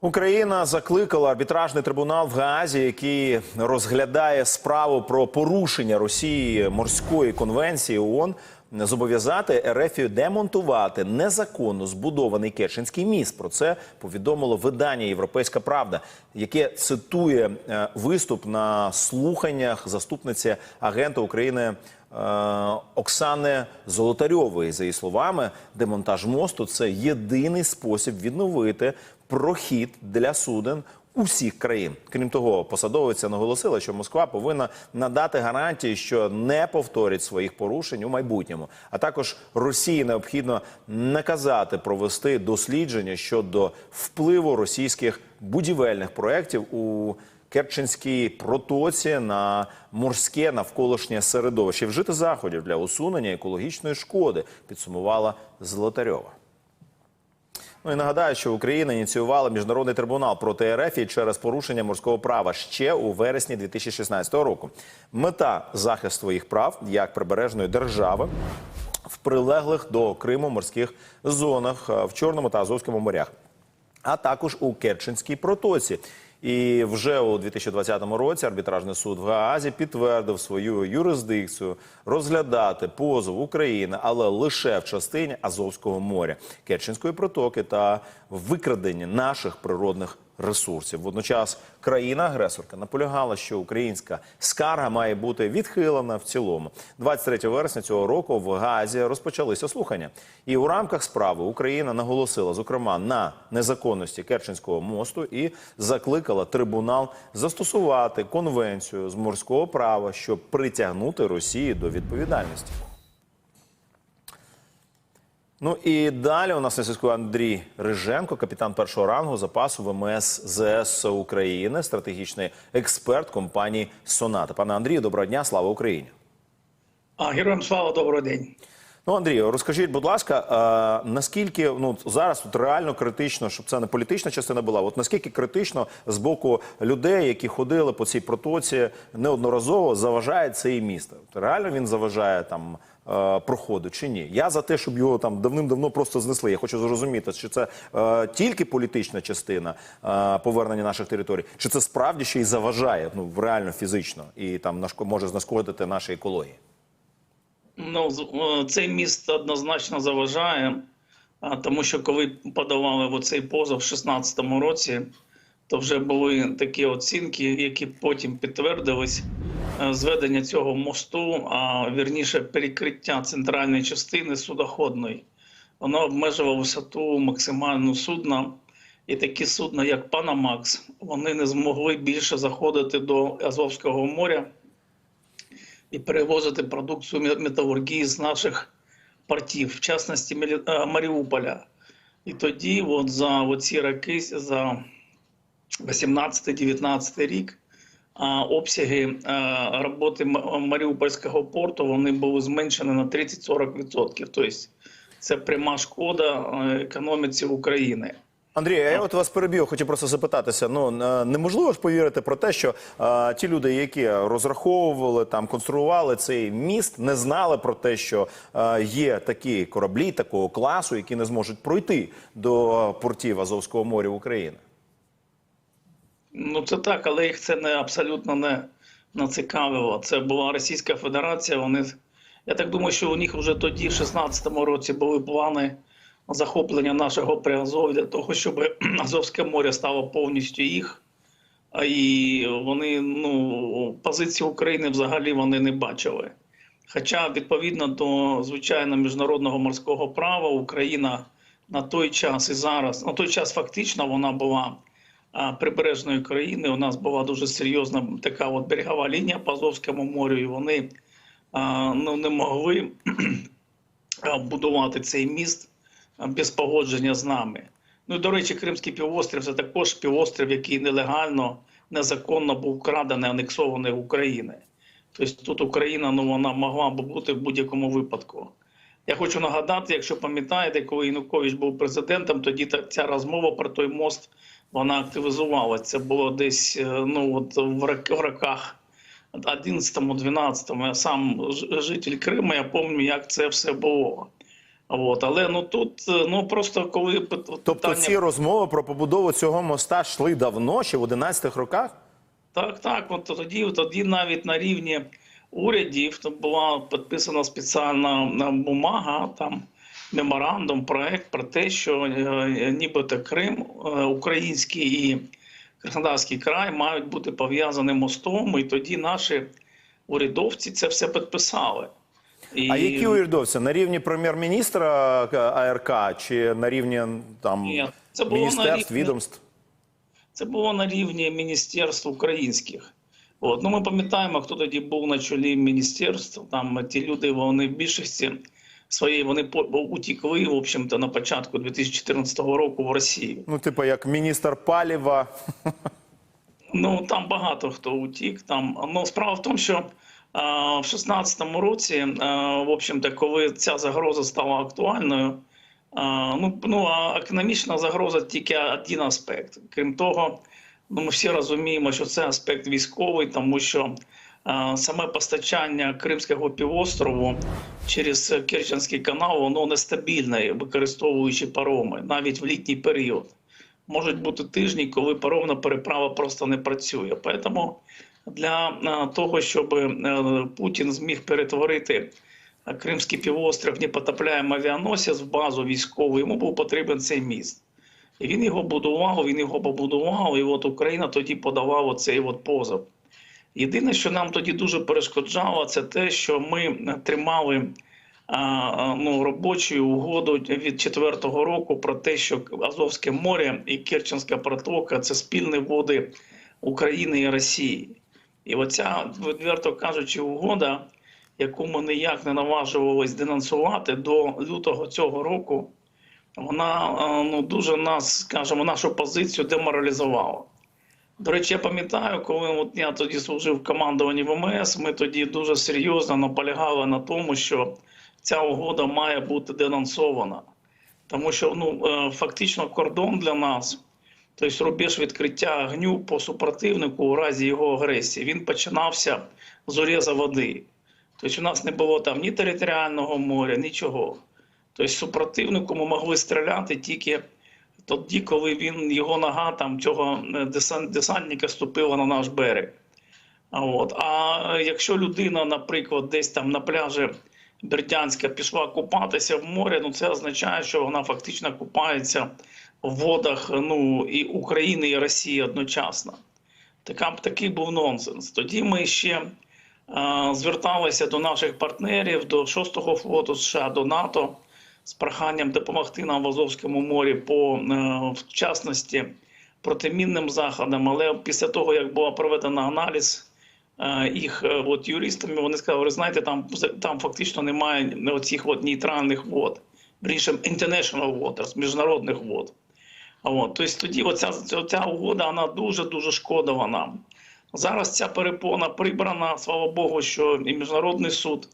Україна закликала арбітражний трибунал в Гаазі, який розглядає справу про порушення Росії морської конвенції ООН, зобов'язати РФ демонтувати незаконно збудований Керченський міст. Про це повідомило видання Європейська Правда, яке цитує е, виступ на слуханнях заступниці агента України. е, Оксани Золотарьової, за її словами, демонтаж мосту це єдиний спосіб відновити прохід для суден усіх країн. Крім того, посадовиця наголосила, що Москва повинна надати гарантії, що не повторить своїх порушень у майбутньому. А також Росії необхідно наказати провести дослідження щодо впливу російських будівельних проєктів у Керченській протоці на морське навколишнє середовище вжити заходів для усунення екологічної шкоди, підсумувала Золотарьова. Ну і нагадаю, що Україна ініціювала міжнародний трибунал проти РФ через порушення морського права ще у вересні 2016 року. Мета захисту своїх прав як прибережної держави в прилеглих до Криму морських зонах е, в Чорному та Азовському морях, а також у Керченській протоці. І вже у 2020 році арбітражний суд в Гаазі підтвердив свою юрисдикцію розглядати позов України, але лише в частині Азовського моря, Керченської протоки та викрадення наших природних ресурсів. Водночас країна-агресорка наполягала, що українська скарга має бути відхилена в цілому. 23 вересня цього року в Гаазі розпочалися слухання, і у рамках справи Україна наголосила зокрема на незаконності Керченського мосту і закликала трибунал застосувати конвенцію з морського права, щоб притягнути Росію до відповідальності. Ну і далі у нас на зв'язку Андрій Риженко, капітан першого рангу запасу ВМС ЗС України, стратегічний експерт компанії Соната. Пане Андрію, доброго дня, слава Україні. А героям слава добрий день. Ну, Андрію, розкажіть, будь ласка, а, наскільки ну зараз тут реально критично, щоб це не політична частина була? От наскільки критично з боку людей, які ходили по цій протоці неодноразово, заважає цей міст? От Реально він заважає там е, проходу чи ні? Я за те, щоб його там давним-давно просто знесли. Я хочу зрозуміти, чи це е, тільки політична частина е, повернення наших територій, чи це справді ще й заважає ну реально фізично і там може знешкодити нашій екології? Ну е, цей міст однозначно заважає, тому що коли подавали в оцей позов в 2016 році, то вже були такі оцінки, які потім підтвердились. Е, Зведення цього мосту, а вірніше перекриття центральної частини судоходної, воно обмежувало висоту максимальну судна. І такі судна, як Панамакс, вони не змогли більше заходити до Азовського моря і перевозити продукцію металургії з наших портів, в частності е, Маріуполя. І тоді, от за оці роки, за 18-19 рік, обсяги е, роботи Маріупольського порту вони були зменшені на 30-40%. Тобто це пряма шкода е, економіці України. Андрій, я от вас переб'ю, хотів просто запитатися. Ну е, неможливо ж повірити про те, що е, ті люди, які розраховували там, конструювали цей міст, не знали про те, що е, є такі кораблі такого класу, які не зможуть пройти до портів Азовського моря України. Ну це так, але їх це не абсолютно не націкавило. Це була Російська Федерація. Вони я так думаю, що у них вже тоді, в 16-му році, були плани захоплення нашого Приазов'я для того, щоб Азовське море стало повністю їх. І вони ну позиції України взагалі вони не бачили. Хоча, відповідно до звичайно міжнародного морського права, Україна на той час і зараз, на той час фактично вона була прибережної країни. У нас була дуже серйозна така от берегова лінія по Азовському морю, і вони ну, не могли будувати цей міст без погодження з нами. Ну і до речі, Кримський півострів це також півострів, який нелегально, незаконно був вкрадений, анексований України. Тобто тут Україна ну, вона могла б бути в будь-якому випадку. Я хочу нагадати, якщо пам'ятаєте, коли Янукович був президентом, тоді ця розмова про той мост вона активізувалася. Це було десь е, ну, от в роках 11-12. Я сам житель Криму, я пам'ятаю, як це все було. От, але ну тут е, ну просто коли пит- Тобто ці розмови про побудову цього моста йшли давно, ще в 11-х роках? Так, так. От тоді, тоді навіть на рівні урядів то була підписана спеціальна е, бумага, там меморандум, проект про те, що е, нібито Крим, е, український і Краснодарський край мають бути пов'язані мостом, і тоді наші урядовці це все підписали. І... А які урядовці? На рівні прем'єр-міністра е, АРК чи на рівні там Ні, це було на рівні- відомств? Це було на рівні міністерств українських. От. Ну, ми пам'ятаємо, хто тоді був на чолі міністерств. Там ті люди, вони в більшості своєї вони по- утікли, в общем-то, на початку 2014 року в Росію. Ну, типу, як міністр паліва. Ну там багато хто утік. Там ну справа в тому, що а, в 16-му році, а, в общем-то, коли ця загроза стала актуальною, а, ну, ну а економічна загроза тільки один аспект. Крім того, ну ми всі розуміємо, що це аспект військовий, тому що саме постачання Кримського півострову через Керченський канал воно нестабільне, використовуючи пароми навіть в літній період можуть бути тижні, коли паромна переправа просто не працює. Тому для того, щоб е, Путін зміг перетворити е, Кримський півострів в непотопляємий авіаносець в базу військову, йому був потрібен цей міст. І він його будував, він його побудував, і от Україна тоді подавала оцей от позов. Єдине, що нам тоді дуже перешкоджало, це те, що ми тримали ну, робочу угоду від четвертого року про те, що Азовське море і Керченська протока це спільні води України і Росії. І оця, відверто кажучи, угода, яку ми ніяк не наважувались денонсувати до лютого цього року, вона ну, дуже нас, скажімо, нашу позицію деморалізувала. До речі, я пам'ятаю, коли от я тоді служив в командуванні ВМС, ми тоді дуже серйозно наполягали на тому, що ця угода має бути денонсована. Тому що ну, е, фактично кордон для нас, тобто рубеж відкриття огню по супротивнику у разі його агресії, він починався з уріза води. Тобто у нас не було там ні територіального моря, нічого. Тобто супротивнику ми могли стріляти тільки тоді, коли він його нога там цього е, десантника ступила на наш берег. А От. А якщо людина, наприклад, десь там на пляжі Бердянська пішла купатися в морі, ну це означає, що вона фактично купається в водах ну, і України, і Росії одночасно. Така, такий був нонсенс. Тоді ми ще е, зверталися до наших партнерів, до 6-го флоту США, до НАТО з проханням допомогти нам в Азовському морі по е, в частності протимінним заходам. Але після того, як була проведена аналіз е, їх е, от, юристами, вони сказали, ви знаєте, там, там фактично немає оцих от нейтральних вод, більше international waters, міжнародних вод. От, тобто тоді оця, оця угода вона дуже дуже шкодила нам. Зараз ця перепона прибрана, слава Богу, що і міжнародний суд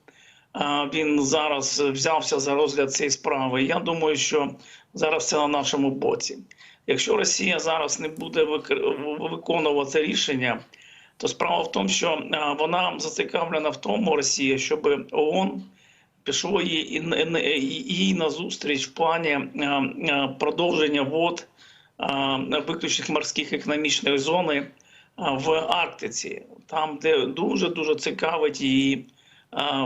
він зараз взявся за розгляд цієї справи. Я думаю, що зараз це на нашому боці. Якщо Росія зараз не буде вик- виконувати рішення, то справа в тому, що вона зацікавлена в тому, Росія, щоб ООН пішло їй, на зустріч в плані продовження вод виключних морських економічних зони в Арктиці, там, де дуже дуже цікавить її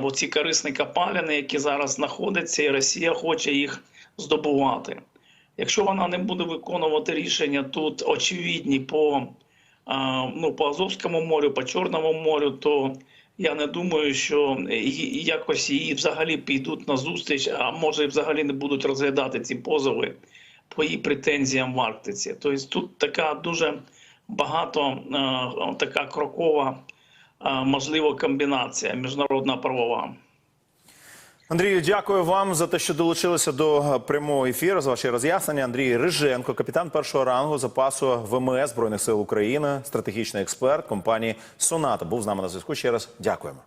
оці корисні копалини, які зараз знаходяться, і Росія хоче їх здобувати. Якщо вона не буде виконувати рішення тут очевидні по, ну, по Азовському морю, по Чорному морю, то я не думаю, що якось її взагалі підуть на зустріч, а може взагалі не будуть розглядати ці позови по її претензіям в Арктиці. Тобто тут така дуже багато така крокова, можливо, комбінація міжнародна правова. Андрію, дякую вам за те, що долучилися до прямого ефіру. За ваші роз'яснення. Андрій Риженко, капітан першого рангу запасу ВМС Збройних сил України, стратегічний експерт компанії Соната. Був з нами на зв'язку. Ще раз дякуємо.